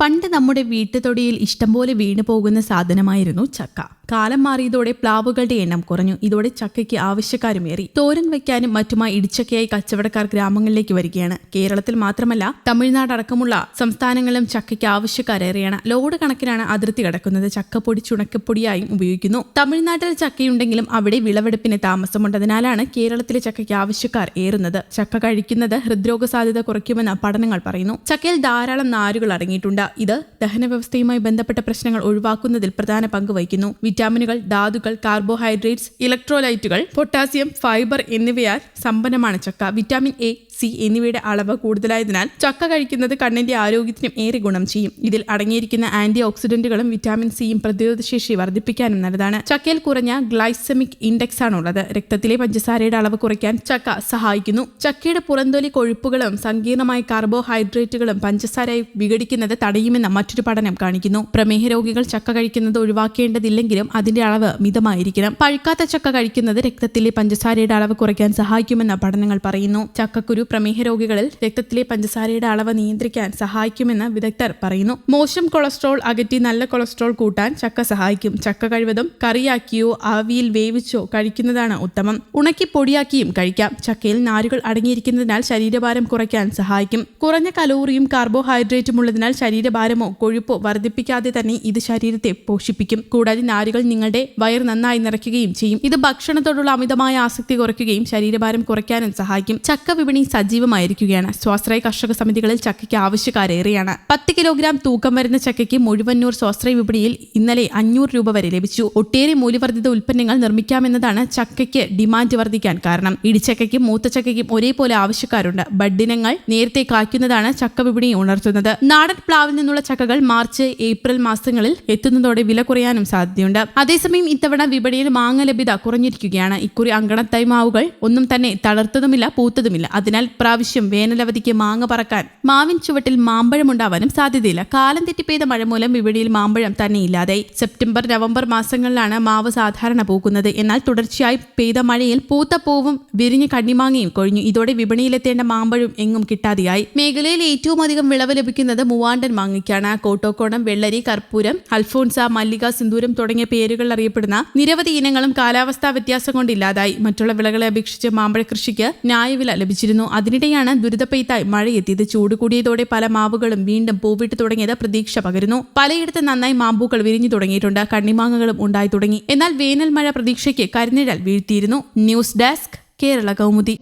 പണ്ട് നമ്മുടെ വീട്ടുതൊടിയിൽ ഇഷ്ടംപോലെ വീണു പോകുന്ന സാധനമായിരുന്നു ചക്ക. കാലം മാറിയതോടെ പ്ലാവുകളുടെ എണ്ണം കുറഞ്ഞു. ഇതോടെ ചക്കയ്ക്ക് ആവശ്യക്കാരുമേറി തോരൻ വയ്ക്കാനും മറ്റുമായി ഇടിച്ചക്കയായി കച്ചവടക്കാർ ഗ്രാമങ്ങളിലേക്ക് വരികയാണ്. കേരളത്തിൽ മാത്രമല്ല തമിഴ്നാട് അടക്കമുള്ള സംസ്ഥാനങ്ങളിലും ചക്കയ്ക്ക് ആവശ്യക്കാരേറെയാണ് ലോഡ് കണക്കിനാണ് അതിർത്തി കടക്കുന്നത്. ചക്കപ്പൊടി ചുണക്കപ്പൊടിയായും ഉപയോഗിക്കുന്നു. തമിഴ്നാട്ടിൽ ചക്കയുണ്ടെങ്കിലും അവിടെ വിളവെടുപ്പിന് താമസമുണ്ടതിനാലാണ് കേരളത്തിലെ ചക്കയ്ക്ക് ആവശ്യക്കാർ ഏറുന്നത്. ചക്ക കഴിക്കുന്നത് ഹൃദ്രോഗ സാധ്യത കുറയ്ക്കുമെന്ന് പഠനങ്ങൾ പറയുന്നു. ചക്കയിൽ ധാരാളം നാരുകൾ അടങ്ങിയിട്ടുണ്ട്. ഇത് ദഹന വ്യവസ്ഥയുമായി ബന്ധപ്പെട്ട പ്രശ്നങ്ങൾ ഒഴിവാക്കുന്നതിൽ പ്രധാന പങ്ക് വഹിക്കുന്നു. വിറ്റാമിനുകൾ ധാതുക്കൾ കാർബോഹൈഡ്രേറ്റ്സ് ഇലക്ട്രോലൈറ്റുകൾ പൊട്ടാസ്യം ഫൈബർ എന്നിവയാൽ സമ്പന്നമാണ് ചക്ക. വിറ്റാമിൻ എ സി എന്നിവയുടെ അളവ് കൂടുതലായതിനാൽ ചക്ക കഴിക്കുന്നത് കണ്ണിന്റെ ആരോഗ്യത്തിനും ഏറെ ഗുണം ചെയ്യും. ഇതിൽ അടങ്ങിയിരിക്കുന്ന ആന്റി ഓക്സിഡന്റുകളും വിറ്റാമിൻ സിയും പ്രതിരോധശേഷി വർദ്ധിപ്പിക്കാനും നല്ലതാണ്. ചക്കയിൽ കുറഞ്ഞ ഗ്ലൈസമിക് ഇൻഡെക്സ് ആണുള്ളത്. രക്തത്തിലെ പഞ്ചസാരയുടെ അളവ് കുറയ്ക്കാൻ ചക്ക സഹായിക്കുന്നു. ചക്കയുടെ പുറന്തൊലി കൊഴുപ്പുകളും സങ്കീർണമായ കാർബോഹൈഡ്രേറ്റുകളും പഞ്ചസാരയായി വിഘടിക്കുന്നത് തടയുമെന്ന മറ്റൊരു പഠനം കാണിക്കുന്നു. പ്രമേഹ രോഗികൾ ചക്ക കഴിക്കുന്നത് ഒഴിവാക്കേണ്ടതില്ലെങ്കിലും അതിന്റെ അളവ് മിതമായിരിക്കണം. പഴുക്കാത്ത ചക്ക കഴിക്കുന്നത് രക്തത്തിലെ പഞ്ചസാരയുടെ അളവ് കുറയ്ക്കാൻ സഹായിക്കുമെന്ന പഠനങ്ങൾ പറയുന്നു. ചക്കക്കുരു പ്രമേഹ രോഗികളിൽ രക്തത്തിലെ പഞ്ചസാരയുടെ അളവ് നിയന്ത്രിക്കാൻ സഹായിക്കുമെന്ന് വിദഗ്ധർ പറയുന്നു. മോശം കൊളസ്ട്രോൾ അകറ്റി നല്ല കൊളസ്ട്രോൾ കൂട്ടാൻ ചക്ക സഹായിക്കും. ചക്ക കഴിവതും കറിയാക്കിയോ ആവിയിൽ വേവിച്ചോ കഴിക്കുന്നതാണ് ഉത്തമം. ഉണക്കി പൊടിയാക്കിയും കഴിക്കാം. ചക്കയിൽ നാരുകൾ അടങ്ങിയിരിക്കുന്നതിനാൽ ശരീരഭാരം കുറയ്ക്കാൻ സഹായിക്കും. കുറഞ്ഞ കലോറിയും കാർബോഹൈഡ്രേറ്റും ഉള്ളതിനാൽ ശരീരഭാരമോ കൊഴുപ്പോ വർദ്ധിപ്പിക്കാതെ തന്നെ ഇത് ശരീരത്തെ പോഷിപ്പിക്കും. കൂടാതെ നാരുകൾ നിങ്ങളുടെ വയർ നന്നായി നിറയ്ക്കുകയും ചെയ്യും. ഇത് ഭക്ഷണത്തോടുള്ള അമിതമായ ആസക്തി കുറയ്ക്കുകയും ശരീരഭാരം കുറയ്ക്കാനും സഹായിക്കും. ചക്ക വിപണി സജീവമായിരിക്കുകയാണ്. സ്വാശ്രയ കർഷക സമിതികളിൽ ചക്കയ്ക്ക് ആവശ്യക്കാരേറെയാണ്. പത്ത് കിലോഗ്രാം തൂക്കം വരുന്ന ചക്കയ്ക്ക് മുഴുവന്നൂർ സ്വാശ്രയ വിപണിയിൽ ഇന്നലെ അഞ്ഞൂറ് രൂപ വരെ ലഭിച്ചു. ഒട്ടേറെ മൂല്യവർദ്ധിത ഉൽപ്പന്നങ്ങൾ നിർമ്മിക്കാമെന്നതാണ് ചക്കയ്ക്ക് ഡിമാൻഡ് വർദ്ധിക്കാൻ കാരണം. ഇടിച്ചക്കയ്ക്കും മൂത്തച്ചക്കയ്ക്കും ഒരേപോലെ ആവശ്യക്കാരുണ്ട്. ബഡിനങ്ങൾ നേരത്തെ കായ്ക്കുന്നതാണ് ചക്ക വിപണി ഉണർത്തുന്നത്. നാടൻ പ്ലാവിൽ നിന്നുള്ള ചക്കകൾ മാർച്ച് ഏപ്രിൽ മാസങ്ങളിൽ എത്തുന്നതോടെ വില കുറയാനും സാധ്യതയുണ്ട്. അതേസമയം ഇത്തവണ വിപണിയിൽ മാങ്ങ ലഭ്യത കുറഞ്ഞിരിക്കുകയാണ്. ഇക്കുറി അങ്കണത്തൈ മാവുകൾ ഒന്നും തന്നെ തളർത്തതുമില്ല പൂത്തതുമില്ല. അതിനാൽ പ്രാവശ്യം വേനലവധിക്ക് മാങ്ങ പറക്കാൻ മാവിൻ ചുവട്ടിൽ മാമ്പഴം ഉണ്ടാവാനും സാധ്യതയില്ല. കാലം തെറ്റി പെയ്ത മഴ മൂലം വിപണിയിൽ മാമ്പഴം തന്നെ ഇല്ലാതായി. സെപ്റ്റംബർ നവംബർ മാസങ്ങളിലാണ് മാവ് സാധാരണ പൂക്കുന്നത്. എന്നാൽ തുടർച്ചയായി പെയ്ത മഴയിൽ പൂത്ത പൂവും വിരിഞ്ഞ് കണ്ണിമാങ്ങയും കൊഴിഞ്ഞു. ഇതോടെ വിപണിയിലെത്തേണ്ട മാമ്പഴം എങ്ങും കിട്ടാതെയായി. മേഖലയിൽ ഏറ്റവും അധികം വിളവ് ലഭിക്കുന്നത് മൂവാണ്ടൻ മാങ്ങയ്ക്കാണ്. കോട്ടോക്കോണം വെള്ളരി കർപ്പൂരം അൽഫോൺസ മല്ലിക സിന്ദൂരം തുടങ്ങിയ പേരുകൾ അറിയപ്പെടുന്ന നിരവധി ഇനങ്ങളും കാലാവസ്ഥാ വ്യത്യാസം കൊണ്ട് ഇല്ലാതായി. മറ്റുള്ള വിളകളെ അപേക്ഷിച്ച് മാമ്പഴ കൃഷിക്ക് ന്യായവില ലഭിച്ചിരുന്നു. അതിനിടെയാണ് ദുരിതപ്പെയ്ത്തായി മഴയെത്തിയത്. ചൂട് കൂടിയതോടെ പല മാവുകളും വീണ്ടും പൂവിട്ട് തുടങ്ങിയത് പ്രതീക്ഷ പകരുന്നു. പലയിടത്ത് നന്നായി മാമ്പൂക്കൾ വിരിഞ്ഞു തുടങ്ങിയിട്ടുണ്ട്. കണ്ണിമാങ്ങകളും ഉണ്ടായി തുടങ്ങി. എന്നാൽ വേനൽ മഴ പ്രതീക്ഷയ്ക്ക് കരിനിഴൽ വീഴ്ത്തിയിരുന്നു. News desk Kerala Kaumudi.